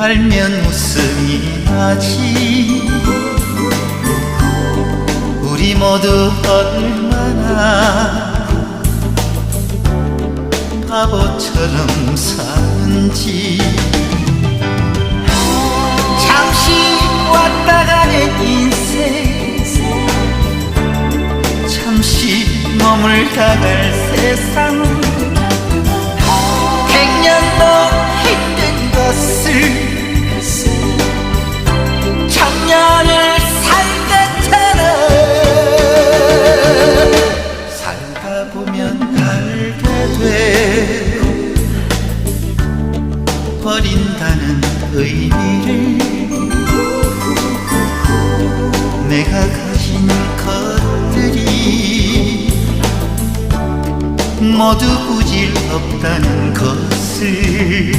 알면 웃음이 나지. 우리 모두 얼마나 바보처럼 사는지. 잠시 왔다 가는 인생. 잠시 머물다 갈 세상 보면 알게 돼. 버린다는 의미를 내가 가진 것들이 모두 부질 없다는 것을